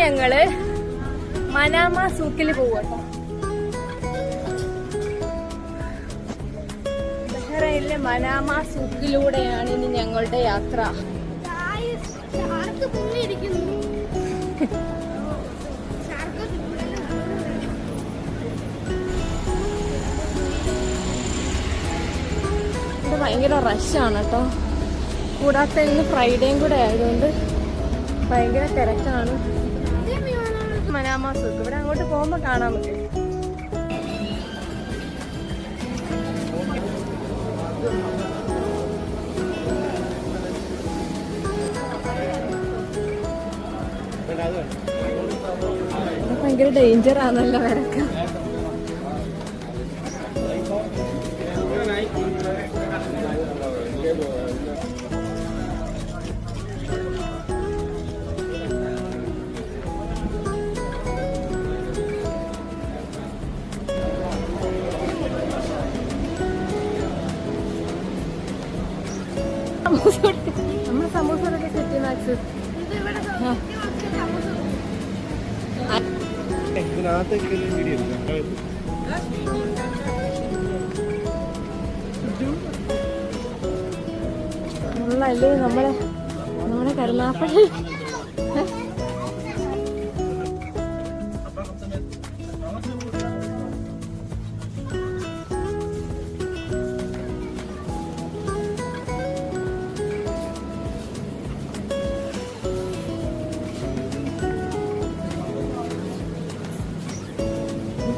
ഞങ്ങൾ Manama സൂക്കിൽ പോവട്ടോ. ബഹ്റൈനിലെ Manama സൂക്കിലൂടെയാണ് ഇനി ഞങ്ങളുടെ യാത്ര. ഭയങ്കര റഷാണ് കേട്ടോ കൂടാത്ത ഇന്ന് ഫ്രൈഡേയും കൂടെ ആയതുകൊണ്ട് ഭയങ്കര തിരക്കാണ്. മനാമ സൂക്ക് ഇവിടെ അങ്ങോട്ട് പോകുമ്പോ കാണാൻ പറ്റും. ഭയങ്കര ഡേഞ്ചർ ആണല്ലോ വരക്ക നമ്മൾ നമ്മളെ നമ്മുടെ കരുനാപ്പള്ളി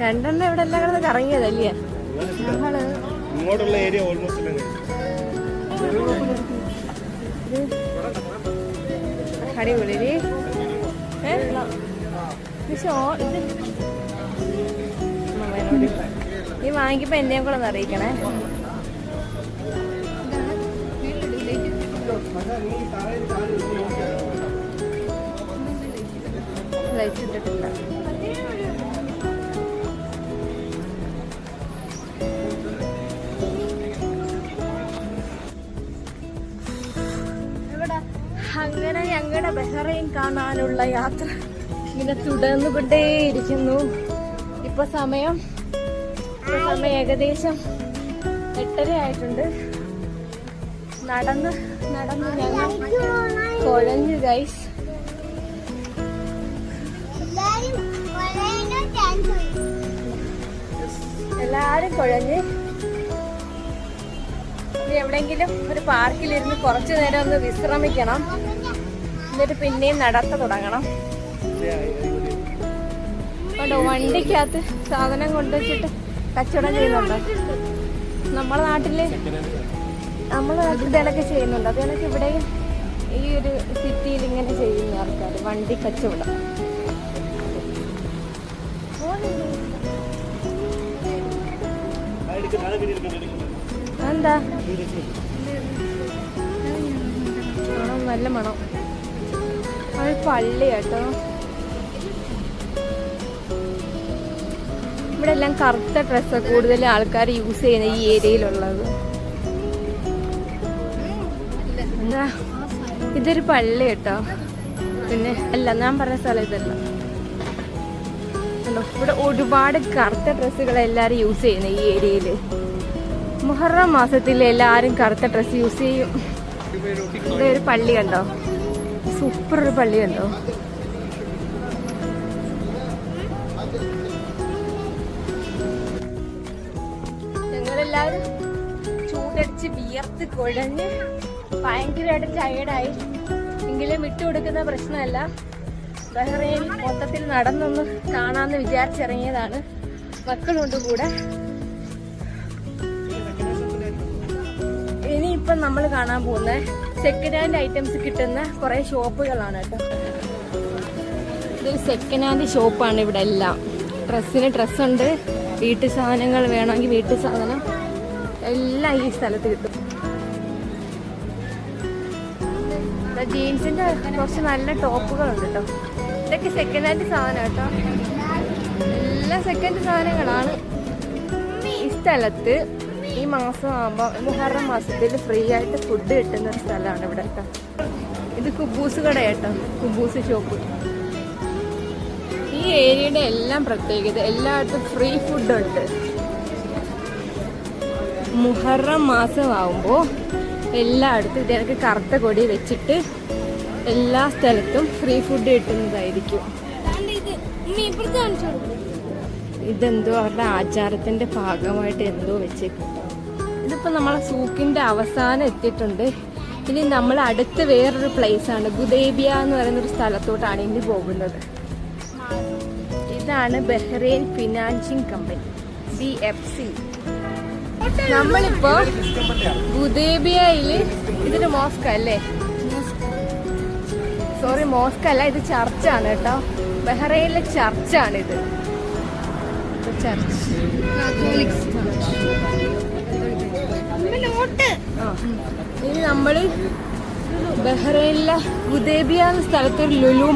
രണ്ടെണ്ണം ഇവിടെ എല്ലാം കിടന്ന് കറങ്ങിയതല്ലേ ഞങ്ങൾ ഇങ്ങോട്ടുള്ള ഏരിയ ഓൾമോസ്റ്റ്. അടിപൊളി ഏ? ഇത് ഷോ ഇത് നീ വാങ്ങിക്കപ്പോ എന്നെയും കൂടെ ഒന്ന് അറിയിക്കണേ. അങ്ങനെ ഞങ്ങളുടെ ബഹ്റൈൻ കാണാനുള്ള യാത്ര ഇങ്ങനെ തുടർന്നുകൊണ്ടേയിരിക്കുന്നു. ഇപ്പൊ സമയം സമയം ഏകദേശം എട്ടര ആയിട്ടുണ്ട്. നടന്ന് നടന്ന് ഞങ്ങൾ കുഴഞ്ഞു ഗൈസ് എല്ലാരും കുഴഞ്ഞ്. എവിടെങ്കിലും ഒരു പാർക്കിലിരുന്ന് കുറച്ചു നേരം ഒന്ന് വിശ്രമിക്കണം. എന്നിട്ട് പിന്നെയും നടത്ത തുടങ്ങണം. വണ്ടിക്കകത്ത് സാധനം കൊണ്ടുവച്ചിട്ട് കച്ചവടം ചെയ്യുന്നുണ്ട്? നമ്മളെ നാട്ടിൽ നമ്മളെ നാട്ടിൽ ഇതൊക്കെ ചെയ്യുന്നുണ്ട്. അത് കണക്ക് ഇവിടെയും ഈ ഒരു സിറ്റിയിൽ ഇങ്ങനെ ചെയ്യുന്ന ആൾക്കാർ വണ്ടി കച്ചവടം. എന്താ നല്ല മണം. അത് പള്ളി കേട്ടോ. ഇവിടെ എല്ലാം കറുത്ത ഡ്രസ്സാണ് കൂടുതൽ ആൾക്കാർ യൂസ് ചെയ്യുന്ന ഈ ഏരിയയിലുള്ളത്. എന്താ? ഇതൊരു പള്ളി കേട്ടോ. പിന്നെ അല്ല ഞാൻ പറഞ്ഞ സ്ഥലം ഇതല്ല. ഇവിടെ ഒരുപാട് കറുത്ത ഡ്രസ്സുകൾ എല്ലാവരും യൂസ് ചെയ്യുന്ന ഈ ഏരിയയിൽ മുഹറം മാസത്തിൽ എല്ലാവരും കറുത്ത ഡ്രസ്സ് യൂസ് ചെയ്യും. ഇവിടെ ഒരു പള്ളി കണ്ടോ? സൂപ്പർ ഒരു പള്ളി കണ്ടോ? ഞങ്ങളെല്ലാവരും ചൂടടിച്ച് വിയർത്ത് കുഴഞ്ഞ് ഭയങ്കരമായിട്ട് ടയേർഡായി എങ്കിലും വിട്ടുകൊടുക്കുന്ന പ്രശ്നമല്ല. ബഹ്റൈൻ മൊത്തത്തിൽ നടന്നൊന്ന് കാണാമെന്ന് വിചാരിച്ചിറങ്ങിയതാണ്. മക്കളുണ്ട് കൂടെ ഇനിയിപ്പം നമ്മൾ കാണാൻ പോകുന്ന സെക്കൻഡ് ഹാൻഡ് ഐറ്റംസ് കിട്ടുന്ന കുറേ ഷോപ്പുകളാണ് കേട്ടോ. ഇതൊരു സെക്കൻഡ് ഹാൻഡ് ഷോപ്പാണ് ഇവിടെ എല്ലാം. ഡ്രസ്സിന് ഡ്രസ്സുണ്ട് വീട്ടു സാധനങ്ങൾ വേണമെങ്കിൽ വീട്ടു സാധനം. എല്ലാം ഈ സ്ഥലത്ത് കിട്ടും. ജീൻസിന്റെ കുറച്ച് നല്ല ടോപ്പുകളുണ്ട് കേട്ടോ. ഇതൊക്കെ സെക്കൻഡ് ഹാൻഡ് സാധനം കേട്ടോ. എല്ലാ സെക്കൻഡ് സാധനങ്ങളാണ്. ഈ സ്ഥലത്ത് ഈ മാസം ആകുമ്പോൾ മുഹറം മാസത്തിൽ ഫ്രീ ആയിട്ട് ഫുഡ് കിട്ടുന്ന ഒരു സ്ഥലമാണ് ഇവിടെ കേട്ടോ. ഇത് കുബൂസ് കട കേട്ടോ കുബൂസ് ഷോപ്പ് ഈ ഏരിയയുടെ എല്ലാം പ്രത്യേകത എല്ലായിടത്തും ഫ്രീ ഫുഡ് ഉണ്ട്. മുഹറം മാസമാകുമ്പോൾ എല്ലായിടത്തും ഇതിനൊക്കെ കറുത്ത കൊടി വെച്ചിട്ട് എല്ലാ സ്ഥലത്തും ഫ്രീ ഫുഡ് കിട്ടുന്നതായിരിക്കും. ഇതെന്തോ അവരുടെ ആചാരത്തിന്റെ ഭാഗമായിട്ട് എന്തോ വെച്ചേക്കും. ഇതിപ്പോ നമ്മളെ സൂക്കിന്റെ അവസാനം എത്തിയിട്ടുണ്ട്. ഇനി നമ്മൾ അടുത്ത് വേറൊരു പ്ലേസ് ആണ്. ഗുദേബിയ എന്ന് പറയുന്ന ഒരു സ്ഥലത്തോട്ടാണ് ഇനി പോകുന്നത്. ഇതാണ് Bahrain financing company B F C നമ്മളിപ്പോ ബുദേബിയയിൽ ഇതൊരു മോസ്ക് അല്ലേ സോറി മോസ്ക് അല്ല ഇത് ചർച്ചാണ് കേട്ടോ. ബഹ്റൈനിലെ ചർച്ചാണിത്. ചർച്ച്. ഇനി നമ്മൾ ബഹ്റൈനിലെ ബുദേബിയ എന്ന സ്ഥലത്ത് ഒരു ലുലു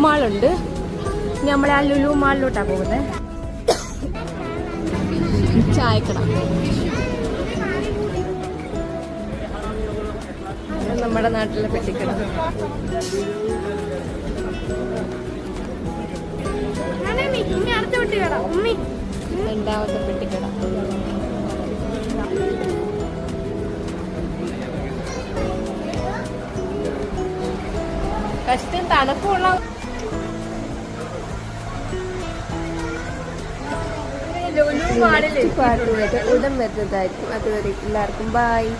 ഇനി നമ്മൾ ആ ലുലു മാളിലോട്ടാ പോകുന്നത് ചായക്കട. നമ്മുടെ നാട്ടിലെ പെട്ടിക്കട. രണ്ടാമത്തെ പെട്ടിക്കട. കഷ്ടം തണുപ്പുള്ള ലുലു മാളിൽ പാട്ടുമായിട്ട് ഉടൻ വരുന്നതായിരിക്കും. അതുവരെ എല്ലാവർക്കും ബായ്